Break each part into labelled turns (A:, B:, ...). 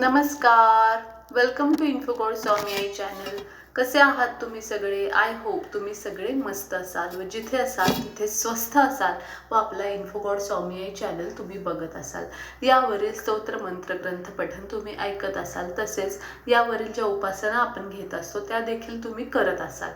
A: नमस्कार. Welcome to Infogod Swami Aai channel कसे आहात तुम्ही सगळे? आय होप तुम्ही सगळे मस्त असाल व जिथे असाल तिथे स्वस्थ असाल व आपला इन्फोकॉड स्वामी आई चॅनल तुम्ही बघत असाल. यावरील स्तोत्र मंत्र ग्रंथ पठन तुम्ही ऐकत असाल. तसेच यावरील ज्या उपासना आपण घेत असतो त्या देखील तुम्ही करत असाल.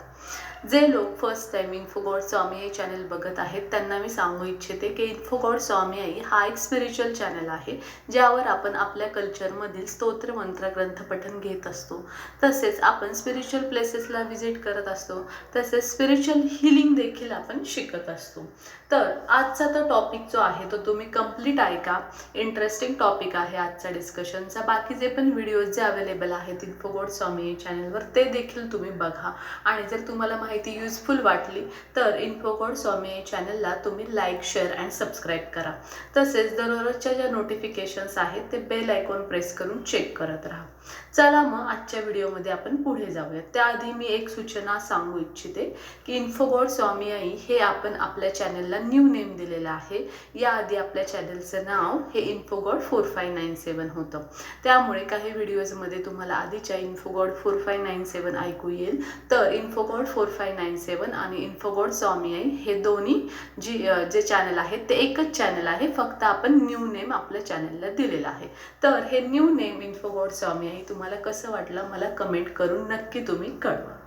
A: जे लोक first time Infogod Swami Aai channel बघत आहेत त्यांना मी सांगू इच्छिते की इन्फोगॉड स्वामी आई हा एक स्पिरिच्युअल चॅनल आहे ज्यावर आपण आपल्या कल्चरमधील स्तोत्र मंत्र ग्रंथ पठन घेत असतो. तसेच आपण स्पिरिच्युअल प्लेसेसला व्हिजिट करत असतो तसेच स्पिरिच्युअल हिलिंग देखील आपण शिकत असतो. तर आजचा तो टॉपिक जो आहे तो तुम्ही कंप्लीट ऐका. इंटरेस्टिंग टॉपिक आहे आजचा डिस्कशनचा बाकी जे पण व्हिडिओज जे अवेलेबल आहेत इन्फोगॉड स्वामी चॅनलवर ते देखील तुम्ही बघा. आणि जर तुम्हाला माहिती माहिती युजफुल वाटली तर इन्फोकोड स्वामी चॅनलला तुम्ही लाईक शेअर अँड सबस्क्राईब करा. तसेच दररोजच्या ज्या नोटिफिकेशन्स आहेत ते बेल आयकॉन प्रेस करून चेक करत राहा. चला मग आजच्या व्हिडिओमध्ये आपण पुढे जाऊया त्याआधी मी एक सूचना सांगू इच्छिते की इन्फोगॉड स्वामी आई हे आपण आपल्या चॅनलला न्यू नेम दिलेलं आहे. याआधी आपल्या चॅनलचं नाव हे Infogod four five nine seven होतं. त्यामुळे काही व्हिडिओजमध्ये तुम्हाला आधीच्या Infogod four five nine seven ऐकू येईल. तर Infogod four five nine seven आणि इन्फोगोड स्वामी आई हे दोन्ही जी जे चॅनल आहेत ते एकच चॅनल आहे. फक्त आपण न्यू नेम आपल्या चॅनलला दिलेलं आहे. तर हे न्यू नेम इन्फोगोड स्वामी आई तुम्हाला कसं वाटलं? मला कमेंट करून नक्की तुम्ही कळवा.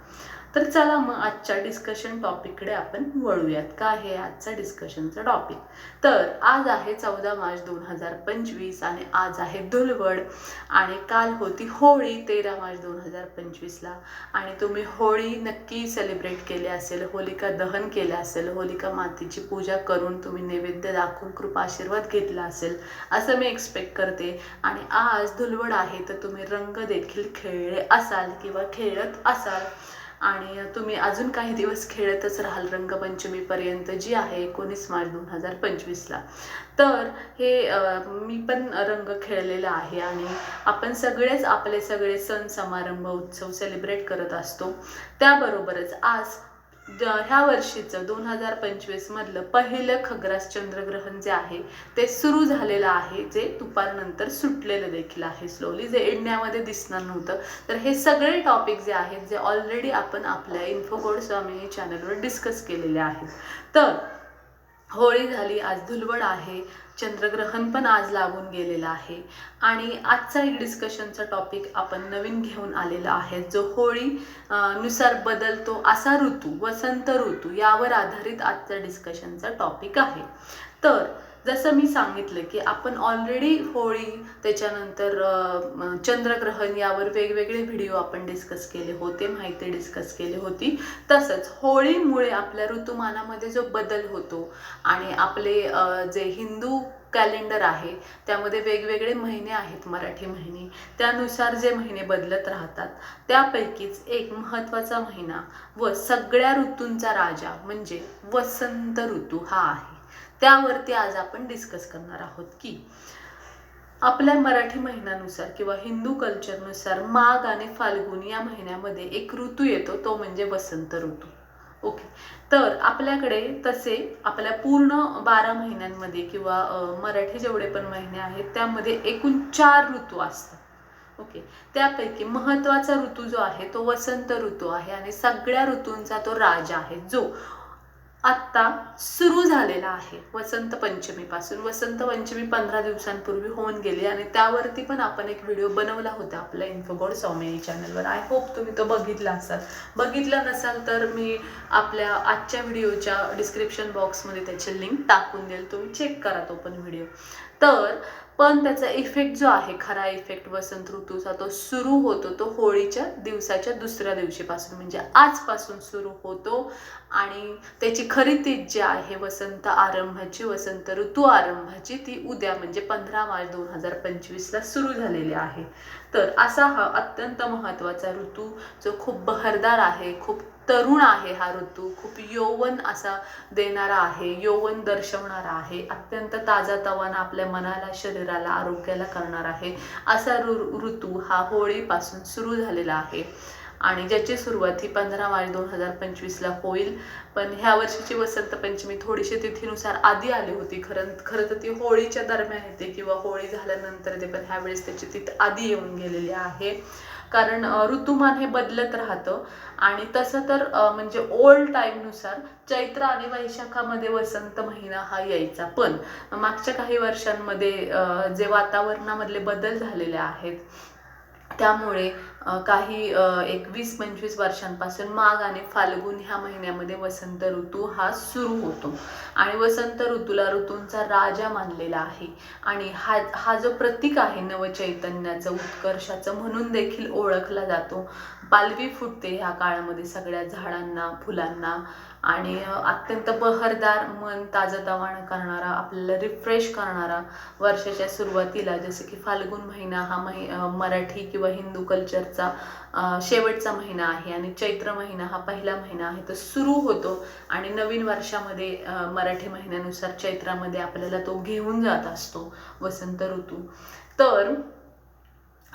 A: तर चला मग आजच्या डिस्कशन टॉपिककडे आपण वळूयात. काय आहे आजचा डिस्कशनचा टॉपिक तर आज आहे चौदा मार्च दोन हजार पंचवीस आणि आज आहे धुलवड. आणि काल होती होळी तेरा मार्च दोन हजार पंचवीसला. आणि तुम्ही होळी नक्की सेलिब्रेट केली असेल होलिका दहन केलं असेल होलिका मातेची पूजा करून तुम्ही नैवेद्य दाखवून कृपा आशीर्वाद घेतला असेल असं मी एक्सपेक्ट करते. आणि आज धुलवड आहे तर तुम्ही रंग देखील खेळले असाल किंवा खेळत असाल आणि तुम्ही अजून काही दिवस खेळतच राहाल रंगपंचमीपर्यंत जी आहे एकोणीस मार्च दोन हजार पंचवीसला. तर हे मी पण रंग खेळलेला आहे आणि आपण सगळेच आपले सगळे सण समारंभ उत्सव सेलिब्रेट करत असतो. त्याबरोबरच आज ह्या वर्षीचं दोन हजार पंचवीस मधलं पहिलं खग्रास चंद्रग्रहण जे आहे ते सुरू झालेलं आहे जे दुपारनंतर सुटलेलं देखील आहे. स्लोली जे इंडियामध्ये दिसणार नव्हतं. तर हे सगळे टॉपिक जे आहेत जे ऑलरेडी आपण आपल्या इन्फोकोड स्वामी चॅनलवर डिस्कस केलेले आहेत. तर होळी झाली आज धुलवड आहे चंद्रग्रहण पण आज लागून गेलेलं आहे. आणि आजचा एक डिस्कशनचा टॉपिक आपण नवीन घेऊन आलेला आहे. जो होळी नुसार बदलतो असा ऋतू वसंत ऋतू यावर आधारित आजचा डिस्कशनचा टॉपिक आहे. तर जसं मी सांगितलं की आपण ऑलरेडी होळी त्याच्यानंतर चंद्रग्रहण यावर वेगवेगळे व्हिडिओ आपण डिस्कस केले होते माहिती डिस्कस केली होती. तसंच होळीमुळे आपल्या ऋतुमानामध्ये जो बदल होतो आणि आपले जे हिंदू कॅलेंडर आहे त्यामध्ये वेगवेगळे महिने आहेत मराठी महिने. त्यानुसार जे महिने बदलत राहतात त्यापैकीच एक महत्त्वाचा महिना व सगळ्या ऋतूंचा राजा म्हणजे वसंत ऋतू हा आहे. त्यावरती आज आपण डिस्कस करणार आहोत की आपल्या मराठी महिन्यानुसार किंवा हिंदू कल्चरनुसार माघ आणि फाल्गुन या महिन्यामध्ये एक ऋतू येतो तो म्हणजे वसंत ऋतू. ओके तर आपल्याकडे तसे आपल्या पूर्ण बारा महिन्यांमध्ये किंवा मराठी जेवढे पण महिने आहेत त्यामध्ये एकूण चार ऋतू असतात. ओके त्यापैकी महत्त्वाचा ऋतू जो आहे तो वसंत ऋतू आहे आणि सगळ्या ऋतूंचा तो राजा आहे. जो आत्ता सुरू झालेला आहे. वसंत पंचमीपासून वसंत पंचमी पंधरा दिवसांपूर्वी होऊन गेली आणि त्यावरती पण आपण एक व्हिडिओ बनवला होता आपल्या इन्फोगोड सौम्याई चॅनलवर आय होप तुम्ही तो बघितला असाल. बघितला नसाल तर मी आपल्या आजच्या व्हिडिओच्या डिस्क्रिप्शन बॉक्समध्ये त्याची लिंक टाकून देईल. तुम्ही चेक करा तो पण व्हिडिओ तर पण त्याचा इफेक्ट जो आहे खरा इफेक्ट वसंत ऋतूचा तो सुरू होतो तो होळीच्या दिवसाच्या दुसऱ्या दिवशीपासून म्हणजे आजपासून सुरू होतो. आणि त्याची खरी तीज जी आहे वसंत आरंभाची वसंत ऋतू आरंभाची ती उद्या म्हणजे पंधरा मार्च दोन हजार पंचवीसला सुरू झालेली आहे. तर असा हा अत्यंत महत्त्वाचा ऋतू जो खूप बहरदार आहे खूप तरुण आहे हा ऋतू. खूप यौवन असा देणारा आहे यौवन दर्शवणारा आहे. अत्यंत ताजा तवाना आपल्या मनाला शरीराला आरोग्याला करणार आहे. असा ऋ ऋतू हा होळीपासून सुरू झालेला आहे. आणि ज्याची सुरुवात ही पंधरा मार्च दोन हजार पंचवीसला होईल. पण ह्या वर्षीची वसंत पंचमी थोडीशी तिथीनुसार आधी आली होती. खरं खरं तर ती होळीच्या दरम्यान येते किंवा होळी झाल्यानंतर येते. पण ह्यावेळेस त्याची तिथं आधी येऊन गेलेली आहे. कारण ऋतुमान हे बदलत राहतं. आणि तसं तर म्हणजे ओल्ड टाईमनुसार चैत्र आणि वैशाखामध्ये वसंत महिना हा यायचा. पण मागच्या काही वर्षांमध्ये जे वातावरणामधले बदल झालेले आहेत त्यामुळे काही एकवीस एक वीस पंचवीस वर्षांपासून माघ आणि फाल्गुन ह्या महिन्यामध्ये वसंत ऋतू हा सुरू होतो. आणि वसंत ऋतूला ऋतूंचा राजा मानलेला आहे. आणि हा हा जो प्रतीक आहे नवचैतन्याचं उत्कर्षाचं म्हणून देखील ओळखला जातो. पालवी फुटते ह्या काळामध्ये सगळ्या झाडांना फुलांना. आणि अत्यंत बहरदार मन ताजतवाणं करणारा आपल्याला रिफ्रेश करणारा वर्षाच्या सुरुवातीला जसं की फाल्गुन महिना हा महि मराठी किंवा हिंदू कल्चर वर्षाचा शेवटचा महिना आहे आणि चैत्र महिना हा पहिला महिना आहे. तो सुरू होतो आणि नवीन वर्षामध्ये मराठी महिन्यानुसार चैत्रामध्ये आपल्याला तो घेऊन जात असतो वसंत ऋतू. तर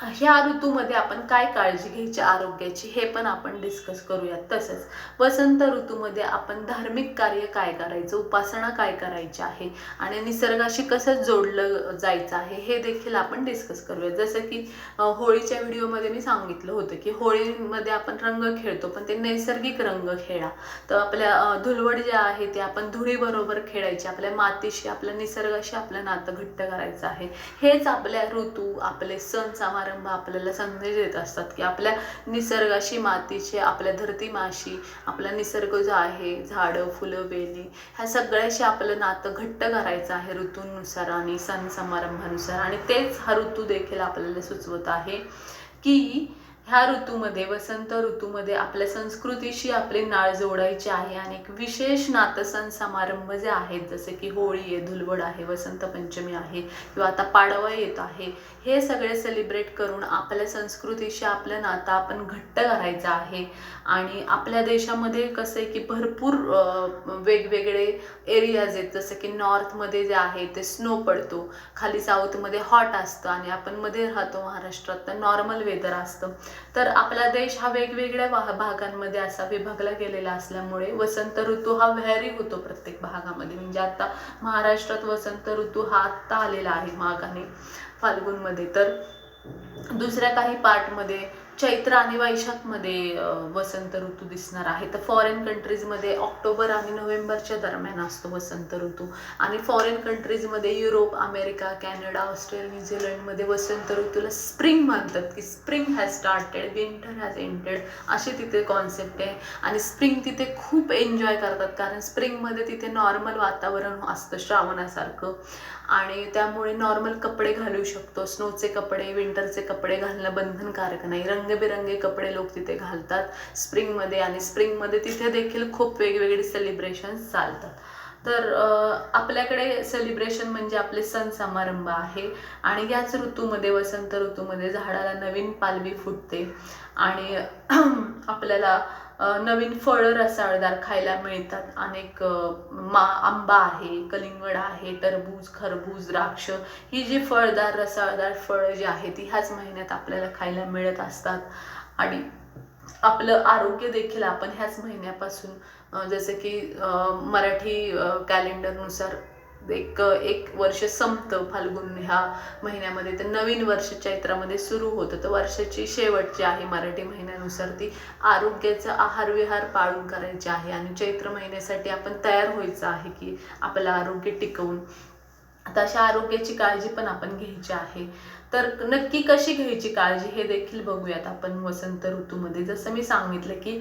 A: ह्या ऋतूमध्ये आपण काय काळजी घ्यायची आरोग्याची हे पण आपण डिस्कस करूयात तसंच. वसंत ऋतूमध्ये आपण धार्मिक कार्य काय करायचं उपासना काय करायची आहे आणि निसर्गाशी कसं जोडलं जायचं आहे हे देखील आपण डिस्कस करूयात. जसं की होळीच्या व्हिडिओमध्ये मी सांगितलं होतं की होळीमध्ये आपण रंग खेळतो पण ते नैसर्गिक रंग खेळा. तर आपल्या धुलवड जे आहे ते आपण धुळीबरोबर खेळायची आपल्या मातीशी आपल्या निसर्गाशी आपलं नातं घट्ट करायचं आहे. हेच आपल्या ऋतू आपले सण समारंभ आपल्याला संदेश देत असतात की आपल्या निसर्गाशी मातीचे आपल्या धरती माशी आपला निसर्ग जो आहे झाडं फुलं वेली ह्या सगळ्याशी आपलं नातं घट्ट करायचं आहे ऋतूंनुसार आणि सण समारंभानुसार. आणि तेच हा ऋतू देखील आपल्याला सुचवत आहे की ह्या ऋतूमध्ये वसंत ऋतूमध्ये आपल्या संस्कृतीशी आपली नाळ जोडायची आहे आणि एक विशेष नातंसन समारंभ जे आहेत जसे की होळी आहे धुलवड आहे वसंत पंचमी आहे किंवा आता पाडवा येत आहे हे सगळे सेलिब्रेट करून आपल्या संस्कृतीशी आपलं नातं आपण घट्ट करायचं आहे. आणि आपल्या देशामध्ये कसं आहे की भरपूर वेगवेगळे एरियाज आहेत जसं की नॉर्थमध्ये जे आहे ते स्नो पडतो खाली साऊथमध्ये हॉट असतं आणि आपण मध्ये राहतो महाराष्ट्रात तर नॉर्मल वेदर असतं. तर आपला देश हा वेगवेगळ्या वाह भागांमध्ये असा विभागला गेलेला असल्यामुळे वसंत ऋतू हा व्हॅरी होतो प्रत्येक भागामध्ये. म्हणजे आता महाराष्ट्रात वसंत ऋतू हा आत्ता आलेला आहे माघ आणि फाल्गुनमध्ये. तर दुसऱ्या काही पार्टमध्ये चैत्र आणि वैशाखमध्ये वसंत ऋतू दिसणार आहे. तर फॉरेन कंट्रीजमध्ये ऑक्टोबर आणि नोव्हेंबरच्या दरम्यान असतो वसंत ऋतू. आणि फॉरेन कंट्रीजमध्ये युरोप अमेरिका कॅनडा ऑस्ट्रेलिया न्यूझीलंडमध्ये वसंत ऋतूला स्प्रिंग म्हणतात की spring has started winter has ended अशी तिथे कॉन्सेप्ट आहे. आणि स्प्रिंग तिथे खूप एन्जॉय करतात कारण स्प्रिंगमध्ये तिथे नॉर्मल वातावरण असतं श्रावणासारखं. आणि त्यामुळे नॉर्मल कपडे घालू शकतो. स्नोचे कपडे विंटरचे कपडे घालणं बंधनकारक नाही. रंगबिरंगी कपडे लोक तिथे घालतात स्प्रिंगमध्ये आणि स्प्रिंगमध्ये तिथे देखील खूप वेगवेगळे सेलिब्रेशन्स चालतात. तर आपल्याकडे सेलिब्रेशन म्हणजे आपले सण समारंभ आहे आणि याच ऋतूमध्ये वसंत ऋतूमध्ये झाडाला नवीन पालवी फुटते आणि आपल्याला नवीन फळं रसाळदार खायला मिळतात. अनेक मा आंबा आहे कलिंगड आहे टरबूज खरबूज द्राक्ष ही जी फळदार रसाळदार फळं जी आहेत ती ह्याच महिन्यात आपल्याला खायला मिळत असतात. आणि आपलं आरोग्य देखील आपण ह्याच महिन्यापासून जसं की मराठी कॅलेंडरनुसार एक एक वर्ष संपतं फाल्गुन ह्या महिन्यामध्ये. तर नवीन वर्ष चैत्रामध्ये सुरू होतं. तर वर्षाची शेवटची आहे मराठी महिन्यानुसार ती आरोग्याचा आहार विहार पाळून करायचे आहे. आणि चैत्र महिन्यासाठी आपण तयार व्हायचं आहे की आपलं आरोग्य टिकवून. आता अशा आरोग्याची काळजी पण आपण घ्यायची आहे. तर नक्की कशी घ्यायची काळजी हे देखील बघूयात आपण वसंत ऋतूमध्ये. जसं मी सांगितलं की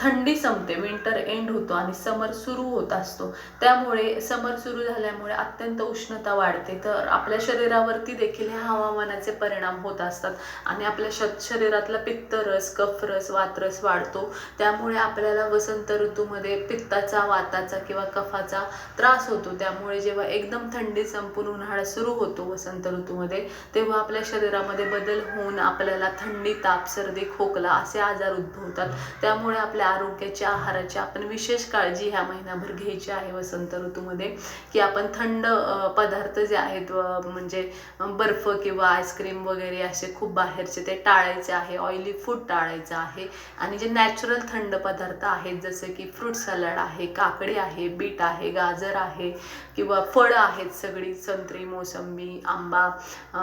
A: थंडी संपते विंटर एंड होतो आणि समर सुरू होत असतो. त्यामुळे समर सुरू झाल्यामुळे अत्यंत उष्णता वाढते. तर आपल्या शरीरावरती देखील ह्या हवामानाचे परिणाम होत असतात आणि आपल्या श शरीरातला पित्तरस कफरस वातरस वाढतो. त्यामुळे आपल्याला वसंत ऋतूमध्ये पित्ताचा वाताचा किंवा कफाचा त्रास होतो. त्यामुळे जेव्हा एकदम थंडी संपून उन्हाळा सुरू होतो वसंत ऋतूमध्ये तेव्हा आपल्या शरीरामध्ये बदल होऊन आपल्याला थंडी ताप सर्दी खोकला असे आजार उद्भवतात. त्यामुळे आपल्या आरोग्याच्या आहाराची आपण विशेष काळजी ह्या महिनाभर घ्यायची आहे वसंत ऋतूमध्ये. की आपण थंड पदार्थ जे आहेत म्हणजे बर्फ किंवा आईस्क्रीम वगैरे असे खूप बाहेरचे ते टाळायचे आहे. ऑइली फूड टाळायचं आहे. आणि जे नॅचरल थंड पदार्थ आहेत जसं की फ्रूट सलाड आहे काकडी आहे बीट आहे गाजर आहे किंवा फळं आहेत सगळी संत्री मोसंबी आंबा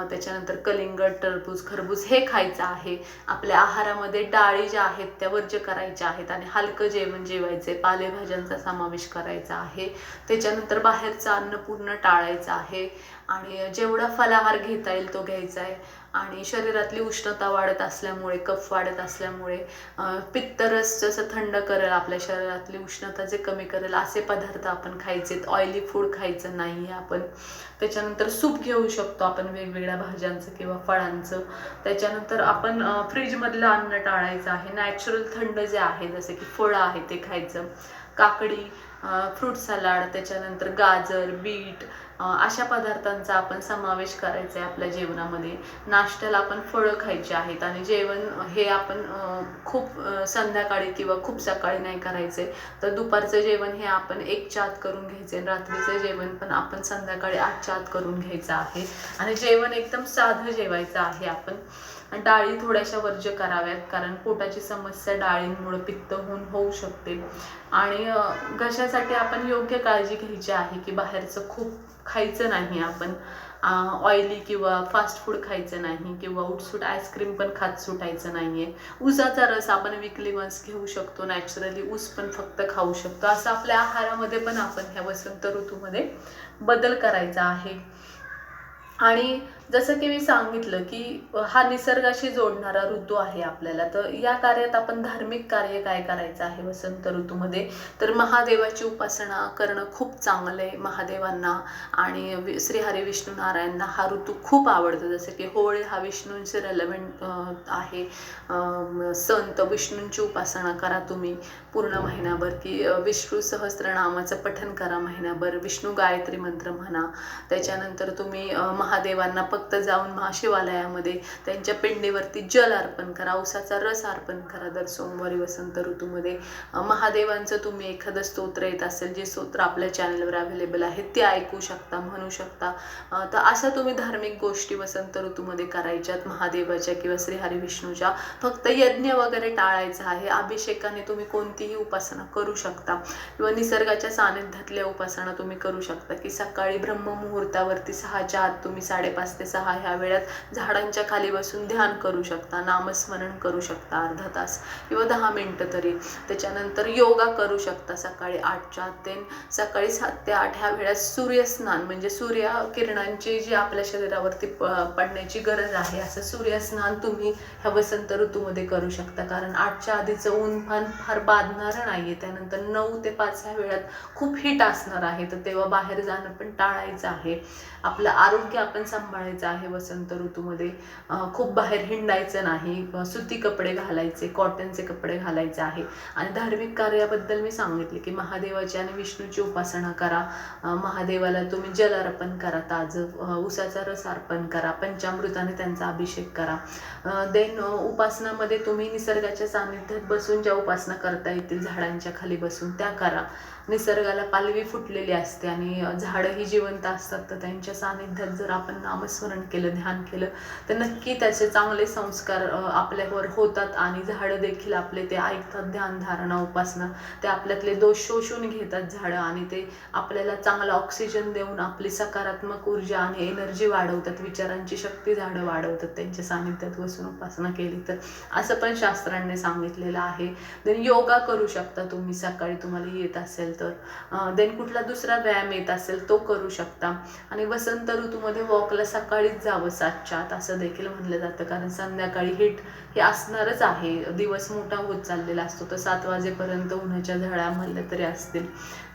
A: त्याच्यानंतर त्यानंतर कलिंगड टरबूज खरबूज हे खायचं आहे. आपल्या आहारामध्ये डाळी ज्या आहेत त्या वर्ज्य करायच्या आहेत आणि हलकं जेवण जेवायचे पालेभाज्यांचा समावेश करायचा आहे. त्याच्यानंतर बाहेरचं अन्न पूर्ण टाळायचं आहे. आणि जेवढा फलाहार घेता येईल तो घ्यायचा आहे. आणि शरीरातली उष्णता वाढत असल्यामुळे कफ वाढत असल्यामुळे पित्तरस जसं थंड करेल आपल्या शरीरातली उष्णता जे कमी करेल असे पदार्थ आपण खायचे ऑइली फूड खायचं नाही आहे आपण. त्याच्यानंतर सूप घेऊ शकतो आपण वेगवेगळ्या भाज्यांचं किंवा फळांचं. त्याच्यानंतर आपण फ्रीजमधलं अन्न टाळायचं आहे. नॅचरल थंड जे आहे जसे की फळं आहे ते खायचं. काकडी फ्रूट सलाड त्याच्यानंतर गाजर बीट अशा पदार्थांचा आपण समावेश करायचा आहे आपल्या जेवणामध्ये. नाश्त्याला आपण फळं खायची आहेत आणि जेवण हे आपण खूप संध्याकाळी किंवा खूप सकाळी नाही करायचे. तर दुपारचं जेवण हे आपण एकच्या आत करून घ्यायचे आणि रात्रीचं जेवण पण आपण संध्याकाळी आठच्या आत करून घ्यायचं आहे. आणि जेवण एकदम साधं जेवायचं आहे आपण. डाळी थोड्याशा वर्ज्य कराव्यात कारण पोटाची समस्या डाळींमुळे पित्त होऊन होऊ शकते. आणि घशासाठी आपण योग्य काळजी घ्यायची आहे की बाहेरचं खूप खायचं नाही आपण. ऑइली किंवा फास्ट फूड खायचं नाही किंवा उठसूट आईस्क्रीम पण खात सुटायचं नाही आहे ऊसाचा रस आपण विकली वन्स घेऊ शकतो नॅचरली ऊस पण फक्त खाऊ शकतो. असं आपल्या आहारामध्ये पण आपण ह्या वसंत ऋतूमध्ये बदल करायचा आहे. आणि जसं की मी सांगितलं की हा निसर्गाशी जोडणारा ऋतू आहे आपल्याला. तर या कार्यात आपण धार्मिक कार्य काय करायचं आहे वसंत ऋतूमध्ये? तर महादेवाची उपासना करणं खूप चांगलं आहे महादेवांना. आणि वि- श्रीहरी विष्णू नारायणना हा ऋतू खूप आवडतो. जसं की होळी हा विष्णूंचे रेलेव्हेंट आहे. संत विष्णूंची उपासना करा तुम्ही पूर्ण महिनाभर. की अं, विष्णू सहस्त्रनामाचं पठन करा महिनाभर. विष्णू गायत्री मंत्र म्हणा. त्याच्यानंतर तुम्ही महादेवांना फक्त जाऊन महाशिवालयामध्ये त्यांच्या पिंडीवरती जल अर्पण करा उसाचा रस अर्पण करा दर सोमवारी वसंत ऋतूमध्ये. महादेवांचं तुम्ही एखादं स्तोत्र येत असेल जे स्तोत्र आपल्या चॅनलवर अवेलेबल आहे ते ऐकू शकता म्हणू शकता. तर अशा तुम्ही धार्मिक गोष्टी वसंत ऋतूमध्ये करायच्यात महादेवाच्या किंवा श्रीहरी विष्णूच्या फक्त यज्ञ वगैरे टाळायचा आहे अभिषेकाने तुम्ही कोणतीही उपासना करू शकता. किंवा निसर्गाच्या सानिध्यातल्या उपासना तुम्ही करू शकता की सकाळी ब्रह्ममुहूर्तावरती सहाच्या आत तुम्ही साडेपाच ते सहा ह्या वेळात झाडांच्या खाली बसून ध्यान करू शकता नामस्मरण करू शकता अर्धा तास किंवा दहा मिनटं तरी. त्याच्यानंतर योगा करू शकता सकाळी आठच्या ते सकाळी सात ते आठ ह्या वेळात सूर्यस्नान म्हणजे सूर्य किरणांची जी आपल्या शरीरावरती प- पडण्याची गरज आहे असं सूर्यस्नान तुम्ही ह्या वसंत ऋतूमध्ये करू शकता. कारण आठच्या आधीचं ऊन फार फार बाधणारं आहे त्यानंतर नऊ ते पाच ह्या वेळात खूप हिट असणार आहे. तर तेव्हा बाहेर जाणं पण टाळायचं आहे. आपलं आरोग्य आपण सांभाळायचं आहे वसंत ऋतूमध्ये. खूप बाहेर हिंडायचं नाही. सुती कपडे घालायचे कॉटनचे कपडे घालायचे आहे. आणि धार्मिक कार्याबद्दल मी सांगितले की महादेवाची आणि विष्णूची उपासना करा. महादेवाला तुम्ही जल अर्पण करा ताजं उसाचा रस अर्पण करा पंचामृताने त्यांचा अभिषेक करा. देन उपासनामध्ये तुम्ही निसर्गाच्या सानिध्यात बसून ज्या उपासना करता येतील झाडांच्या खाली बसून त्या करा. निसर्गाला पालवी फुटलेली असते आणि झाडं झाडंही जिवंत असतात तर त्यांच्या सानिध्यात जर आपण नामस्मरण केलं ध्यान केलं तर नक्की त्याचे चांगले संस्कार आपल्यावर होतात आणि झाडं देखील आपले ते ऐकतात ध्यान धारणा उपासना. ते आपल्यातले दोष शोषून घेतात झाडं आणि ते आपल्याला चांगला ऑक्सिजन देऊन आपली सकारात्मक ऊर्जा आणि एनर्जी वाढवतात. विचारांची शक्ती झाडं वाढवतात. त्यांच्या सानिध्यात बसून उपासना केली तर. असं पण शास्त्रांनी सांगितलेलं आहे. देन योगा करू शकता तुम्ही. सकाळी तुम्हाला येत असेल तर. देन कुठला दुसरा व्यायाम येत असेल तो करू शकता. आणि वसंत ऋतूमध्ये वॉकला सकाळीच जावं सातच्या आत असं देखील म्हणलं जातं. कारण संध्याकाळी हिट हे असणारच आहे. दिवस मोठा होत चाललेला असतो. तर सात वाजेपर्यंत उन्हाच्या झळा म्हणलं तरी असतील.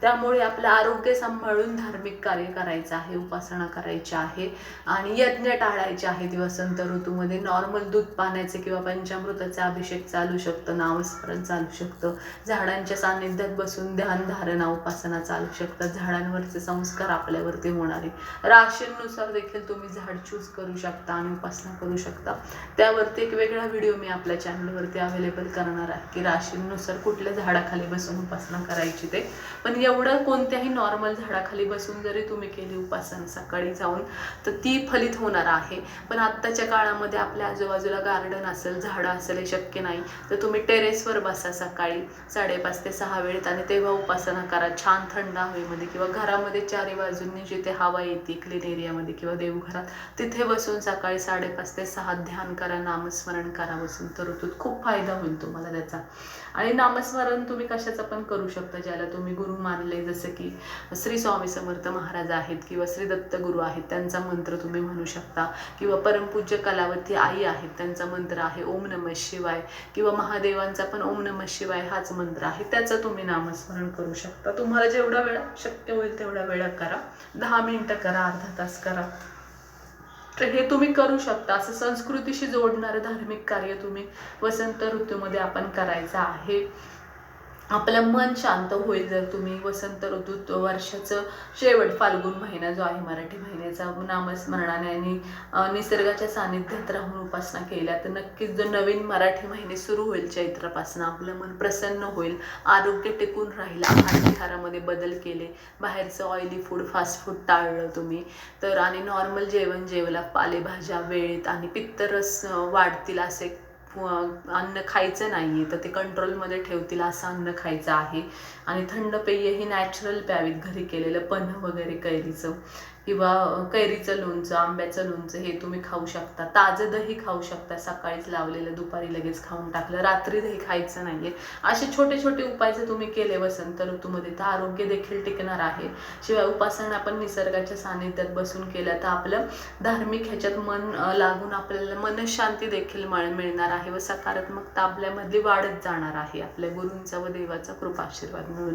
A: त्यामुळे आपलं आरोग्य सांभाळून धार्मिक कार्य करायचं आहे उपासना करायची आहे आणि यज्ञ टाळायचे आहेत वसंत ऋतूमध्ये नॉर्मल दूध पाण्याचे किंवा पंचामृताचा अभिषेक चालू शकतं नामस्मरण चालू शकतं. झाडांच्या सान्निध्यात बसून ध्यान धारणा उपासना चालू शकतात. झाडांवरचे संस्कार आपल्यावरती होणारे. राशींनुसार देखील तुम्ही झाड चूज करू शकता आणि उपासना करू शकता. त्यावरती एक वेगळा व्हिडिओ मी आपल्या चॅनलवरती अवेलेबल करणार आहे की राशींनुसार कुठल्या झाडाखाली बसून उपासना करायची ते. पण एवढं कोणत्याही नॉर्मल झाडाखाली बसून जरी तुम्ही केली उपासना सकाळी जाऊन तर ती फलित होणार आहे. पण आत्ताच्या काळामध्ये आपल्या आजूबाजूला गार्डन असेल झाडं असेल हे शक्य नाही तर तुम्ही टेरेसवर बसा सकाळी साडेपाच ते सहा वेळेत आणि तेव्हा उपासना करा. छान थंड हवेमध्ये किंवा घरामध्ये चारी बाजूंनी जिथे हवा येते क्लीन एरियामध्ये किंवा देवघरात तिथे बसून सकाळी साडेपाच ते सहा ध्यान करा नामस्मरण करा बसून. तर ऋतूत खूप फायदा होईल तुम्हाला त्याचा. आणि नामस्मरण तुम्ही कशाचं पण करू शकता ज्याला तुम्ही गुरु मानले जसं की श्री स्वामी समर्थ महाराज आहेत किंवा श्री दत्त गुरु आहेत त्यांचा मंत्र तुम्ही म्हणू शकता. किंवा परमपूज्य कलावती आई आहेत त्यांचा मंत्र आहे ओम नम शिवाय. किंवा महादेवांचा पण ओम नम शिवाय हाच मंत्र आहे त्याचं तुम्ही नामस्मरण करू शकता. तुम्हाला जेवढा वेळा शक्य होईल तेवढा वेळा करा. दहा मिनिटं करा अर्धा तास करा. तर हे तुम्ही करू शकता. असं संस्कृतीशी जोडणारं धार्मिक कार्य तुम्ही वसंत ऋतूमध्ये आपण करायचं आहे. आपलं मन शांत होईल जर तुम्ही वसंत ऋतूत वर्षाचं शेवट फाल्गुन महिना जो आहे मराठी महिन्याचा नामस्मरणाने आणि निसर्गाच्या सानिध्यात राहून उपासना केल्या तर नक्कीच जो नवीन मराठी महिने सुरू होईल चैत्रापासून आपलं मन प्रसन्न होईल आरोग्य टिकून राहील आहार बदल केले बाहेरचं ऑइली फूड फास्ट फूड टाळलं तुम्ही तर आणि नॉर्मल जेवण जेवला पालेभाज्या वेळेत आणि पित्तरस वाढतील असे अन्न खायचं नाही आहे तर ते कंट्रोलमध्ये ठेवतील असं अन्न खायचं आहे. आणि थंड पेय ही नॅचरल प्यावीत घरी केलेलं पन्ह वगैरे कैरीचं. किंवा कैरीचं लोणचं आंब्याचं लोणचं हे तुम्ही खाऊ शकता. ताजं दही खाऊ शकता. सकाळीच लावलेलं दुपारी लगेच खाऊन टाकलं. रात्री दही खायचं नाही आहे असे छोटे छोटे उपाय जर तुम्ही केले वसंत ऋतूमध्ये तर आरोग्य देखील टिकणार आहे. शिवाय उपासना आपण निसर्गाच्या सानिध्यात बसून केल्या तर आपलं धार्मिक ह्याच्यात मन लागून आपल्याला मनशांती देखील मळ- मिळणार आहे व सकारात्मकता आपल्यामधली वाढत जाणार आहे. आपल्या गुरूंचा व देवाचा कृपाशीर्वाद मिळून.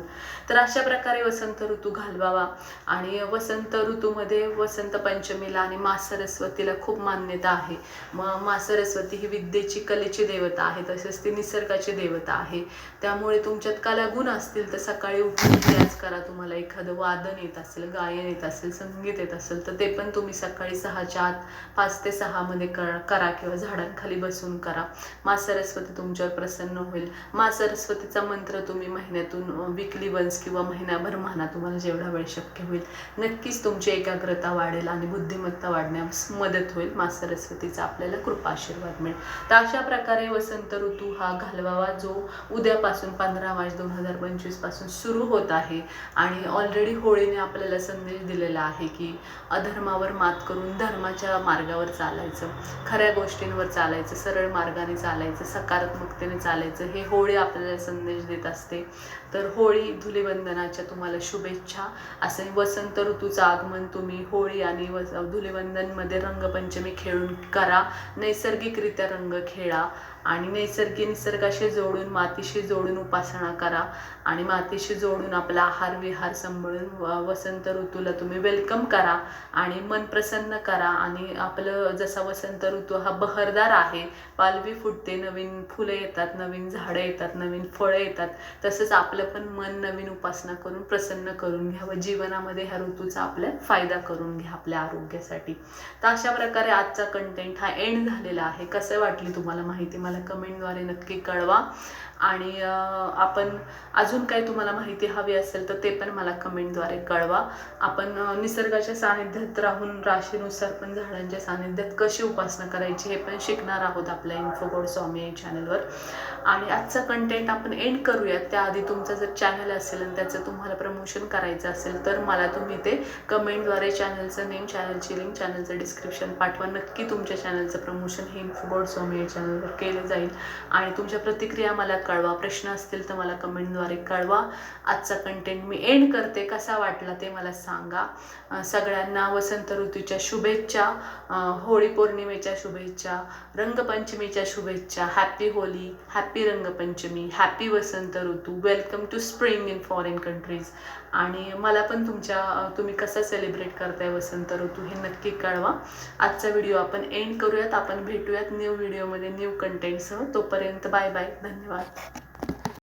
A: तर अशा प्रकारे वसंत ऋतू घालवावा आणि वसंत ऋतूमध्ये वसंत पंचमीला आणि मा सरस्वतीला खूप मान्यता आहे. मग मा सरस्वती ही विद्येची कलेची देवता आहे तसेच ती निसर्गाची देवता आहे. त्यामुळे तुमच्यात कलागुण असतील तर सकाळी उठून रियाज करा. तुम्हाला एखादं वादन येत असेल गायन येत असेल संगीत येत असेल तर ते पण तुम्ही सकाळी सहाच्या आत पाच ते सहामध्ये कर करा किंवा झाडांखाली बसून करा. मा सरस्वती तुमच्यावर प्रसन्न होईल. मा सरस्वतीचा मंत्र तुम्ही महिन्यातून विकली वन्स किंवा महिनाभर म्हणा तुम्हाला जेवढा वेळ शक्य होईल. नक्कीच तुमची एकाग्रता वाढेल आणि बुद्धिमत्ता वाढण्यास मदत होईल. मा सरस्वतीचा आपल्याला कृपा आशीर्वाद मिळेल. तर अशा प्रकारे वसंत ऋतू हा घालवावा जो उद्यापासून पंधरा मार्च दोन हजार पंचवीसपासून सुरू होत आहे. आणि ऑलरेडी होळीने आपल्याला संदेश दिलेला आहे की अधर्मावर मात करून धर्माच्या मार्गावर चालायचं. खऱ्या गोष्टींवर चालायचं सरळ मार्गाने चालायचं सकारात्मकतेने चालायचं. हे होळी आपल्याला संदेश देत असते. तर होळी धुलीवंदनाच्या तुम्हाला शुभेच्छा. असे वसंत ऋतूचं आगमन तुम्ही तुम्ही होळी आणि वस धुलिवंदनमध्ये रंगपंचमी खेळून करा. नैसर्गिकरित्या रंग खेळा. आणि नैसर्गिक निसर्गाशी जोडून मातीशी जोडून उपासना करा. आणि मातीशी जोडून आपला आहार विहार सांभाळून वसंत ऋतूला तुम्ही वेलकम करा. आणि मन प्रसन्न करा. आणि आपलं जसा वसंत ऋतू हा बहरदार आहे पालवी फुटते नवीन फुलं येतात नवीन झाडं येतात नवीन फळं येतात तसंच आपलं पण मन नवीन उपासना करून प्रसन्न करून घ्यावं. जीवनामध्ये ह्या ऋतूचा आपल्या फायदा करून घ्या आपल्या आरोग्यासाठी. तर अशा प्रकारे आजचा कंटेंट हा एंड झालेला आहे. कसं वाटली तुम्हाला माहिती मला कमेंटद्वारे नक्की कळवा. आणि आपण अजून काही तुम्हाला माहिती हवी असेल तर ते पण मला कमेंटद्वारे कळवा. आपण निसर्गाच्या सानिध्यात राहून राशीनुसार पण झाडांच्या सानिध्यात कशी उपासना करायची हे पण शिकणार आहोत आपल्या इन्फोगोड स्वामी चॅनलवर. आणि आजचा कंटेंट आपण एंड करूयात. त्याआधी तुमचं जर चॅनल असेल आणि त्याचं तुम्हाला प्रमोशन करायचं असेल तर मला तुम्ही ते कमेंटद्वारे चॅनलचं नेम चॅनलची लिंक चॅनलचं डिस्क्रिप्शन पाठवा. नक्की तुमच्या चॅनलचं प्रमोशन हे इन्फोगोड स्वामी चॅनलवर केलं जाईल. आणि तुमच्या प्रतिक्रिया मला कळवा. प्रश्न असतील तर मला कमेंटद्वारे कळवा. आजचा कंटेंट मी एंड करते. कसा वाटला ते मला सांगा. सगळ्यांना वसंत ऋतूच्या शुभेच्छा. होळी पौर्णिमेच्या शुभेच्छा. रंगपंचमीच्या शुभेच्छा. Happy Holi happy Rangpanchami happy Vasant Ritu welcome to spring in foreign countries आणि मला पण तुमच्या तुम्ही कसं सेलिब्रेट करताय वसंत ऋतू हे नक्की कळवा. आजचा व्हिडिओ आपण एंड करूयात. आपण भेटूयात न्यू व्हिडिओमध्ये न्यू कंटेंटसह तोपर्यंत बाय बाय धन्यवाद.